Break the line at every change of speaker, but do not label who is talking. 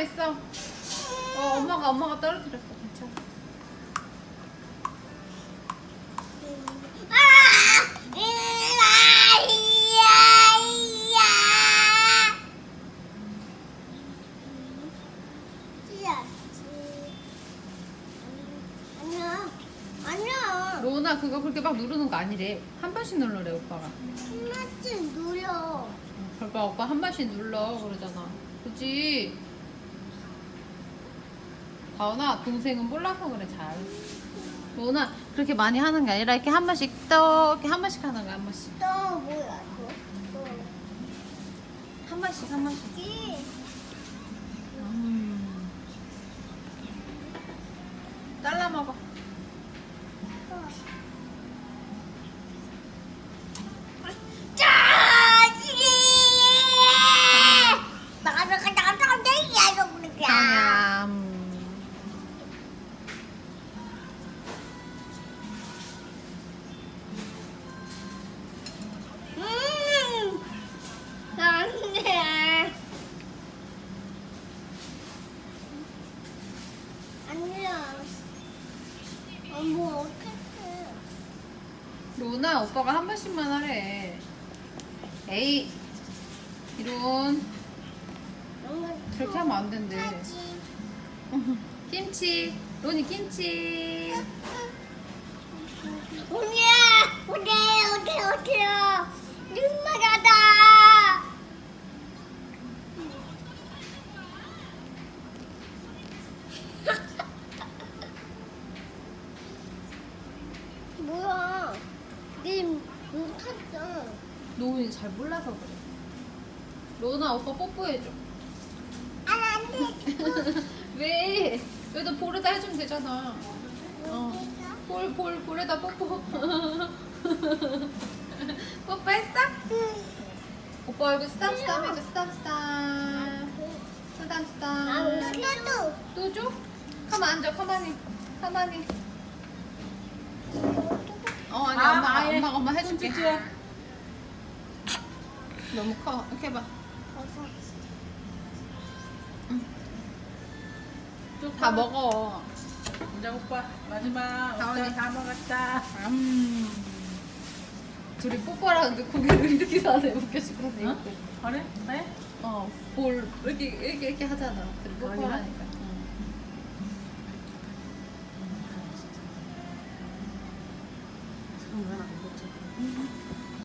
있어. 어, 엄마가 엄마가 떨어뜨렸어. 괜찮아. 로나 그거 그렇게 막 누르는 거 아니래. 한 번씩 누르래 오빠가.
한마디 누려.
봐봐 오빠 한 번씩 눌러 그러잖아. 그지? 다원아 동생은 몰라서 그래 잘. 로나 그렇게 많이 하는 게 아니라 이렇게 한 번씩 떠 이렇게 한 번씩 하는 거야 한 번씩.
또 뭐야 또? 또.
한 번씩 한 번씩.
이
음. 잘라 먹어.
아니야. 어머 어떡해.
로나 오빠가 한 번씩만 하래. 에이 이런 그렇게 하면 안 된대. 김치 로니 김치.
오네 오네 오세요 눈마가다 뭐야 니 못했어
로운이 잘 몰라서 그래. 로나 오빠 뽀뽀해줘.
안돼
왜? 여기다 볼에다 해주면 되잖아. 어. 볼, 볼, 볼에다 뽀뽀. 뽀뽀했어? 오빠 얼굴 스탐 스탐 해줘, 스탐 스탐. 스탐 스탐. 또 줘? 가만 앉아, 가만히. 가만히. 어, 아니,
아,
엄마. 엄마가 엄마 해줄게. 너무 커. 이렇게 해봐. 다 먹어.
이제 오빠 마지막
다원이.
오빠 다 먹었다.
음. 둘이 뽀뽀하는데 고개를 이렇게 사네 웃겨 죽겠네
어? 그래? 그래?
어, 볼 이렇게 이렇게 이렇게 하잖아. 둘이 뽀뽀를
다원이가?
하니까.